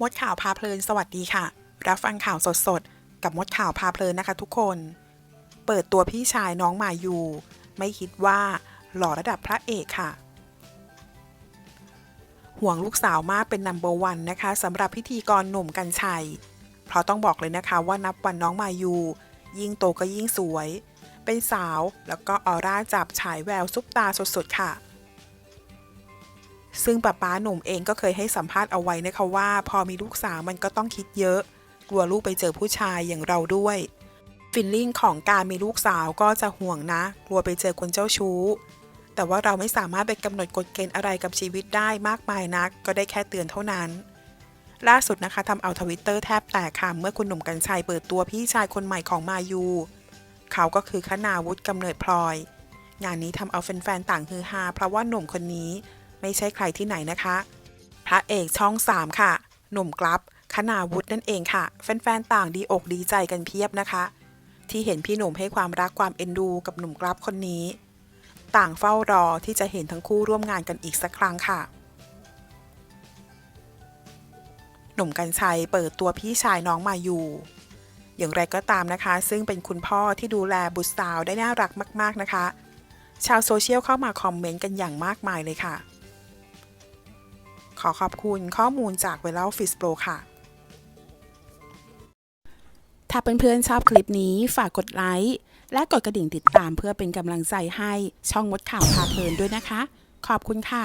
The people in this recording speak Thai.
มดข่าวพาเพลินสวัสดีค่ะ รับฟังข่าวสดๆ กับมดข่าวพาเพลินนะคะทุกคน เปิดตัวพี่ชายน้องมายู ไม่คิดว่าหล่อระดับพระเอกค่ะ ห่วงลูกสาวมากเป็นนัมเบอร์วันนะคะสำหรับพิธีกรหนุ่มกัญชัย เพราะต้องบอกเลยนะคะว่านับวันน้องมายู ยิ่งโตก็ยิ่งสวย เป็นสาวแล้วก็ออร่าจับฉายแววซุปตาสดๆค่ะ ซึ่งป้าป้าหนุ่มเองก็เคยให้สัมภาษณ์เอาไว้นะคะว่า พอมีลูกสาวมันก็ต้องคิดเยอะ กลัวลูกไปเจอผู้ชายอย่างเราด้วยฟิลลิ่งของการมีลูกสาวก็จะห่วงนะ กลัวไปเจอคนเจ้าชู้ แต่ว่าเราไม่สามารถไปกำหนดกฎเกณฑ์อะไรกับชีวิตได้มากมายนัก ก็ได้แค่เตือนเท่านั้น ล่าสุดนะคะทำเอาทวิตเตอร์แทบแตกค่ะเมื่อคุณหนุ่มกัญชัยเปิดตัวพี่ชายคนใหม่ของมายู เขาก็คือคณาวุฒิกำเนิดพลอย งานนี้ทำเอาแฟนๆต่างฮือฮาเพราะว่าหนุ่มคนนี้ ไม่ใช่ใครที่ไหนนะคะ พระเอกช่อง 3 ค่ะ หนุ่มกลับคณาวุฒินั่นเองค่ะ แฟนๆ ต่างดีอกดีใจกันเพียบนะคะ ที่เห็นพี่หนุ่มให้ความรักความเอ็นดูกับหนุ่มกลับคนนี้ ต่างเฝ้ารอที่จะเห็นทั้งคู่ร่วมงานกันอีกสักครั้งค่ะ หนุ่มกัญชัยเปิดตัวพี่ชายน้องมาอยู่ อย่างไรก็ตามนะคะ ซึ่งเป็นคุณพ่อที่ดูแลบุตรสาวได้น่ารักมาก ๆนะคะ ชาวโซเชียลเข้ามาคอมเมนต์กันอย่างมากมายเลยค่ะ อขอบคุณข้อมูลจาก v i r a l f i s Pro ค่ะ ถ้าเพื่อนๆชอบคลิปนี้ฝากกดไลค์และกดกระดิ่งติดตามเพื่อเป็นกำลังใจให้ช่องมดข่าวพาเพลินด้วยนะคะ ขอบคุณค่ะ